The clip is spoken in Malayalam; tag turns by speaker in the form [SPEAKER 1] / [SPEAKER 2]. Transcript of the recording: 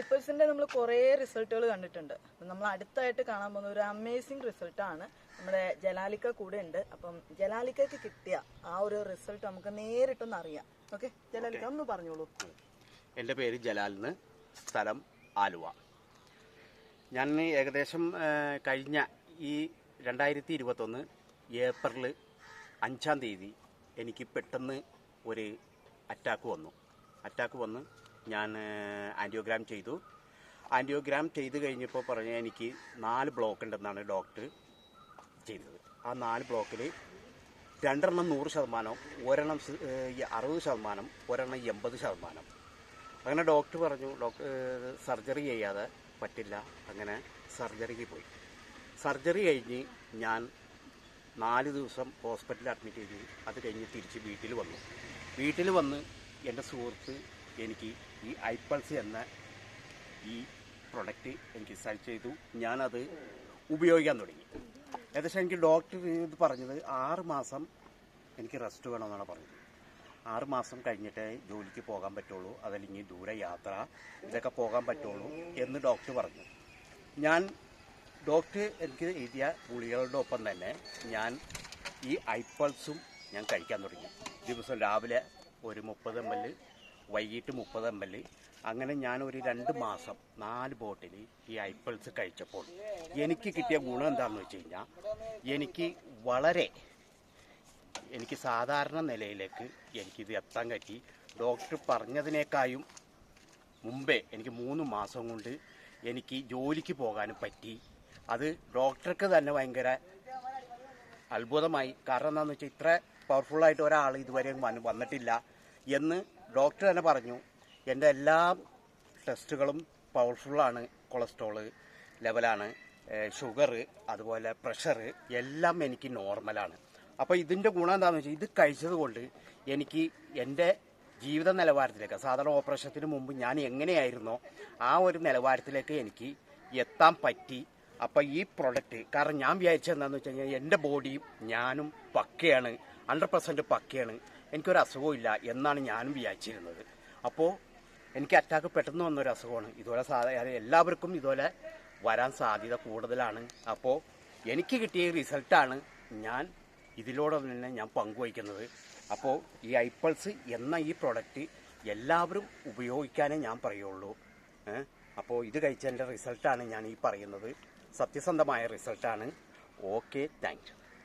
[SPEAKER 1] ഐപ്പേഴ്സിന്റെ നമ്മൾ കുറേ റിസൾട്ടുകൾ കണ്ടിട്ടുണ്ട്. നമ്മൾ അടുത്തായിട്ട് കാണാൻ പോകുന്ന ഒരു അമേസിംഗ് റിസൾട്ടാണ് നമ്മുടെ ജലാലിക്ക കൂടെ ഉണ്ട്. അപ്പം ജലാലിക്കക്ക് കിട്ടിയ ആ ഒരു റിസൾട്ട് നമുക്ക് നേരിട്ടൊന്ന് അറിയാം. ഓക്കെ ജലാലിക്ക ഒന്ന് പറഞ്ഞോളൂ.
[SPEAKER 2] എന്റെ പേര് ജലാലിന് സ്ഥലം ആലുവ. ഞാൻ ഏകദേശം കഴിഞ്ഞ ഈ രണ്ടായിരത്തി ഇരുപത്തൊന്ന് ഏപ്രിൽ അഞ്ചാം തീയതി എനിക്ക് പെട്ടെന്ന് ഒരു അറ്റാക്ക് വന്നു. അറ്റാക്ക് വന്ന് ഞാൻ ആന്റിയോഗ്രാം ചെയ്തു. ആന്റിയോഗ്രാം ചെയ്ത് കഴിഞ്ഞപ്പോൾ പറഞ്ഞ എനിക്ക് നാല് ബ്ലോക്ക് ഉണ്ടെന്നാണ് ഡോക്ടർ ചെയ്തത്. ആ നാല് ബ്ലോക്കിൽ രണ്ടെണ്ണം നൂറ് ശതമാനം ഒരെണ്ണം അറുപത് ശതമാനം ഒരെണ്ണം എൺപത് ശതമാനം. അങ്ങനെ ഡോക്ടർ പറഞ്ഞു ഡോക്ടർ സർജറി ചെയ്യാതെ പറ്റില്ല. അങ്ങനെ സർജറിക്ക് പോയി. സർജറി കഴിഞ്ഞ് ഞാൻ നാല് ദിവസം ഹോസ്പിറ്റലിൽ അഡ്മിറ്റ് ചെയ്തു. അത് കഴിഞ്ഞ് തിരിച്ച് വീട്ടിൽ വന്നു. വീട്ടിൽ വന്ന് എന്റെ സുഹൃത്ത് എനിക്ക് ഈ ഐപ്പൾസ് എന്ന ഈ പ്രൊഡക്റ്റ് എനിക്ക് സെർച്ച് ചെയ്തു. ഞാനത് ഉപയോഗിക്കാൻ തുടങ്ങി. ഏകദേശം എനിക്ക് ഡോക്ടർ ഇത് പറഞ്ഞത് ആറ് മാസം എനിക്ക് റെസ്റ്റ് വേണമെന്നാണ് പറഞ്ഞത്. ആറ് മാസം കഴിഞ്ഞിട്ടേ ജോലിക്ക് പോകാൻ പറ്റുള്ളൂ. അതല്ലെങ്കിൽ ദൂരെ യാത്ര ഇതൊക്കെ പോകാൻ പറ്റുള്ളൂ എന്ന് ഡോക്ടർ പറഞ്ഞു. ഞാൻ ഡോക്ടർ എനിക്ക് എഴുതിയ ഗുളികളുടെ ഒപ്പം തന്നെ ഞാൻ ഈ ഐപ്പൾസും ഞാൻ കഴിക്കാൻ തുടങ്ങി. ദിവസം രാവിലെ ഒരു മുപ്പത് എം എൽ വൈകിട്ട് മുപ്പത് എം എൽ അങ്ങനെ ഒരു രണ്ട് മാസം നാല് ബോട്ടിൽ ഈ ഐപ്പിൾസ് കഴിച്ചപ്പോൾ എനിക്ക് കിട്ടിയ ഗുണം എന്താണെന്ന് വെച്ച് കഴിഞ്ഞാൽ എനിക്ക് വളരെ എനിക്ക് സാധാരണ നിലയിലേക്ക് എനിക്കിത് എത്താൻ പറ്റി. ഡോക്ടർ പറഞ്ഞതിനേക്കായും മുമ്പേ എനിക്ക് മൂന്ന് മാസം കൊണ്ട് എനിക്ക് ജോലിക്ക് പോകാനും പറ്റി. അത് ഡോക്ടർക്ക് തന്നെ ഭയങ്കര അത്ഭുതമായി. കാരണം എന്താണെന്ന് വെച്ചാൽ ഇത്ര പവർഫുള്ളായിട്ട് ഒരാൾ ഇതുവരെ വന്നിട്ടില്ല എന്ന് ഡോക്ടർ തന്നെ പറഞ്ഞു എന്റെ എല്ലാ ടെസ്റ്റുകളും പവർഫുള്ളാണ് കൊളസ്ട്രോൾ ലെവലാണ് ഷുഗർ അതുപോലെ പ്രഷർ എല്ലാം എനിക്ക് നോർമലാണ്. അപ്പോൾ ഇതിന്റെ ഗുണം എന്താണെന്ന് വെച്ചാൽ ഇത് കഴിച്ചത് കൊണ്ട് എനിക്ക് എന്റെ ജീവിത നിലവാരത്തിലേക്ക് സാധാരണ ഓപ്പറേഷത്തിന് മുമ്പ് ഞാൻ എങ്ങനെയായിരുന്നോ ആ ഒരു നിലവാരത്തിലേക്ക് എനിക്ക് എത്താൻ പറ്റി അപ്പം ഈ പ്രൊഡക്റ്റ് കാരണം ഞാൻ വിചാരിച്ചത് എന്താണെന്ന് വെച്ച് കഴിഞ്ഞാൽ എന്റെ ബോഡിയും ഞാനും പക്കയാണ് ഹൺഡ്രഡ് പെർസെന്റ് പക്കയാണ്. എനിക്കൊരു ഇല്ല എന്നാണ് ഞാനും വിചാരിച്ചിരുന്നത്. അപ്പോൾ എനിക്ക് അറ്റാക്ക് പെട്ടെന്ന് വന്നൊരു അസുഖമാണ്. ഇതുപോലെ സാധാരണ എല്ലാവർക്കും ഇതുപോലെ വരാൻ സാധ്യത കൂടുതലാണ്. അപ്പോൾ എനിക്ക് കിട്ടിയ റിസൾട്ടാണ് ഞാൻ ഇതിലൂടെ തന്നെ ഞാൻ പങ്കുവയ്ക്കുന്നത്. അപ്പോൾ ഈ ഐപ്പൾസ് എന്ന ഈ പ്രൊഡക്റ്റ് എല്ലാവരും ഉപയോഗിക്കാനേ ഞാൻ പറയുള്ളൂ. അപ്പോൾ ഇത് കഴിച്ചതിന്റെ റിസൾട്ടാണ് ഞാൻ ഈ പറയുന്നത്. സത്യസന്ധമായ റിസൾട്ടാണ്. Okay thank you.